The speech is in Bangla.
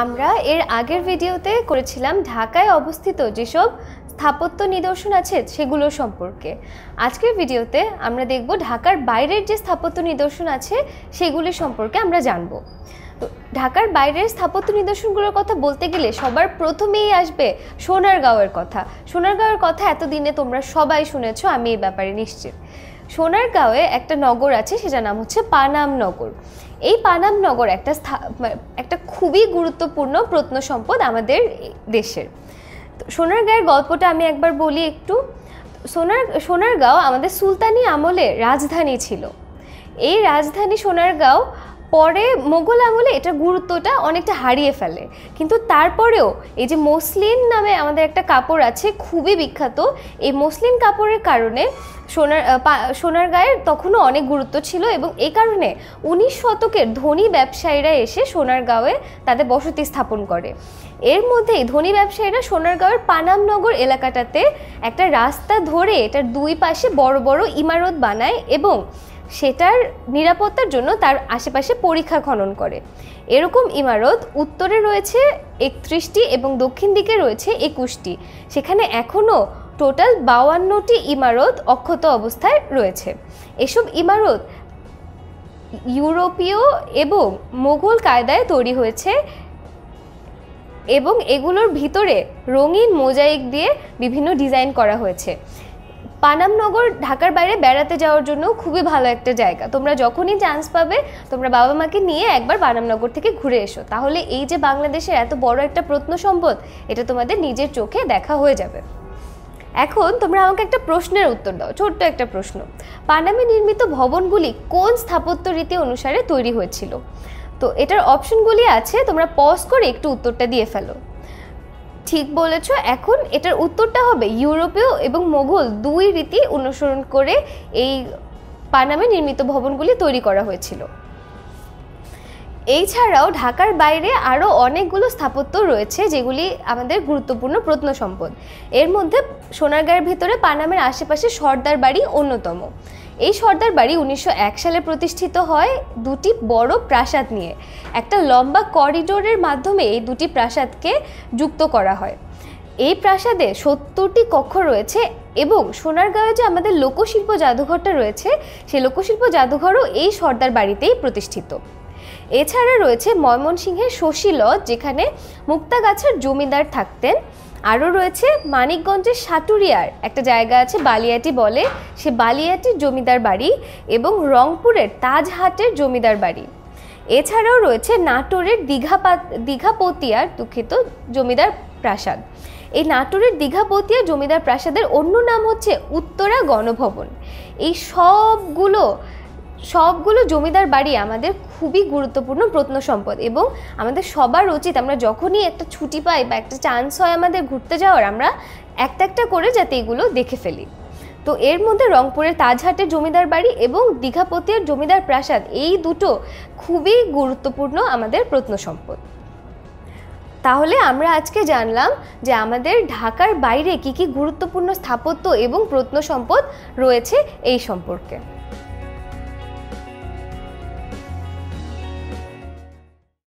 আমরা এর আগের ভিডিওতে করেছিলাম ঢাকায় অবস্থিত যেসব স্থাপত্য নিদর্শন আছে সেগুলোর সম্পর্কে। আজকের ভিডিওতে আমরা দেখব ঢাকার বাইরের যে স্থাপত্য নিদর্শন আছে সেগুলির সম্পর্কে আমরা জানব। তো ঢাকার বাইরের স্থাপত্য নিদর্শনগুলোর কথা বলতে গেলে সবার প্রথমেই আসবে সোনারগাঁওয়ের কথা। সোনারগাঁওয়ের কথা এতদিনে তোমরা সবাই শুনেছ, আমি এই ব্যাপারে নিশ্চিত। সোনারগাঁওয়ে একটা নগর আছে, সেটার নাম হচ্ছে পানাম নগর। এই পানাম নগর একটা মানে একটা খুবই গুরুত্বপূর্ণ প্রত্ন সম্পদ আমাদের দেশের। সোনারগাঁয়ের গল্পটা আমি একবার বলি একটু। সোনার, সোনারগাঁও আমাদের সুলতানি আমলে রাজধানী ছিল। এই রাজধানী সোনারগাঁও পরে মোগল আমলে এটার গুরুত্বটা অনেকটা হারিয়ে ফেলে। কিন্তু তারপরেও এই যে মসলিন নামে আমাদের একটা কাপড় আছে, খুবই বিখ্যাত। এই মসলিন কাপড়ের কারণে সোনার সোনার গায়ের তখনও অনেক গুরুত্ব ছিল এবং এই কারণে উনিশ শতকের ধনী ব্যবসায়ীরা এসে সোনারগাঁওয়ে তাদের বসতি স্থাপন করে। এর মধ্যেই ধনী ব্যবসায়ীরা সোনারগাঁওয়ের পানামনগর এলাকাটাতে একটা রাস্তা ধরে এটার দুই পাশে বড় বড় ইমারত বানায় এবং সেটার নিরাপত্তার জন্য তার আশেপাশে পরীক্ষা খনন করে। এরকম ইমারত উত্তরে রয়েছে একত্রিশটি এবং দক্ষিণ দিকে রয়েছে একুশটি। সেখানে এখনও টোটাল বাউান্নটি ইমারত অক্ষত অবস্থায় রয়েছে। এসব ইমারত ইউরোপীয় এবং মোগল কায়দায় তৈরি হয়েছে এবং এগুলোর ভিতরে রঙিন মোজাইক দিয়ে বিভিন্ন ডিজাইন করা হয়েছে। পানামনগর, ঢাকার বাইরে বেড়াতে যাওয়ার জন্য খুবই ভালো একটা জায়গা। তোমরা যখনই চান্স পাবে, তোমরা বাবা মাকে নিয়ে একবার পানামনগর থেকে ঘুরে এসো। তাহলে এই যে বাংলাদেশের এত বড় একটা প্রত্ন সম্পদ, এটা তোমাদের নিজের চোখে দেখা হয়ে যাবে। এখন তোমরা আমাকে একটা প্রশ্নের উত্তর দাও, ছোট্ট একটা প্রশ্ন। পানামে নির্মিত ভবনগুলি কোন স্থাপত্য রীতি অনুসারে তৈরি হয়েছিল? তো এটার অপশনগুলি আছে, তোমরা পজ করে একটু উত্তরটা দিয়ে ফেলো। ঠিক বলেছ, এখন এটার উত্তরটা হবে ইউরোপীয় এবং মোঘল দুই রীতি অনুসরণ করে এই পানামে নির্মিত ভবনগুলি তৈরি করা হয়েছিল। এই ছাড়াও ঢাকার বাইরে আরও অনেকগুলো স্থাপত্য রয়েছে যেগুলি আমাদের গুরুত্বপূর্ণ প্রত্ন সম্পদ এর মধ্যে সোনারগাঁয়ের ভিতরে পানামের আশেপাশে সর্দার বাড়ি অন্যতম। এই সর্দার বাড়ি উনিশশো এক সালে প্রতিষ্ঠিত হয় দুটি বড় প্রাসাদ নিয়ে। একটা লম্বা করিডোরের মাধ্যমে এই দুটি প্রাসাদকে যুক্ত করা হয়। এই প্রাসাদে সত্তরটি কক্ষ রয়েছে এবং সোনারগাঁয়ে যে আমাদের লোকশিল্প জাদুঘরটা রয়েছে, সেই লোকশিল্প জাদুঘরও এই সর্দার বাড়িতেই প্রতিষ্ঠিত। এছাড়া রয়েছে ময়মনসিংহের শশীলজ যেখানে মুক্তাগাছার জমিদার থাকতেন। আরও রয়েছে মানিকগঞ্জের সাটুরিয়ার একটা জায়গা আছে বালিয়াটি বলে, সে বালিয়াটির জমিদার বাড়ি এবং রংপুরের তাজহাটের জমিদার বাড়ি। এছাড়াও রয়েছে নাটোরের দীঘাপা দীঘাপতিয়ার দুঃখিত, জমিদার প্রাসাদ। এই নাটোরের দীঘাপতিয়া জমিদার প্রাসাদের অন্য নাম হচ্ছে উত্তরা গণভবন। এই সবগুলো সবগুলো জমিদার বাড়ি আমাদের খুবই গুরুত্বপূর্ণ প্রত্ন সম্পদ এবং আমাদের সবার উচিত আমরা যখনই একটা ছুটি পাই বা একটা চান্স হয় আমাদের ঘুরতে যাওয়ার, আমরা একটা একটা করে যাতে এগুলো দেখে ফেলি। তো এর মধ্যে রংপুরের তাজহাটের জমিদার বাড়ি এবং দীঘাপতিয়ার জমিদার প্রাসাদ, এই দুটো খুবই গুরুত্বপূর্ণ আমাদের প্রত্ন সম্পদ তাহলে আমরা আজকে জানলাম যে আমাদের ঢাকার বাইরে কি কি গুরুত্বপূর্ণ স্থাপত্য এবং প্রত্ন সম্পদ রয়েছে এই সম্পর্কে।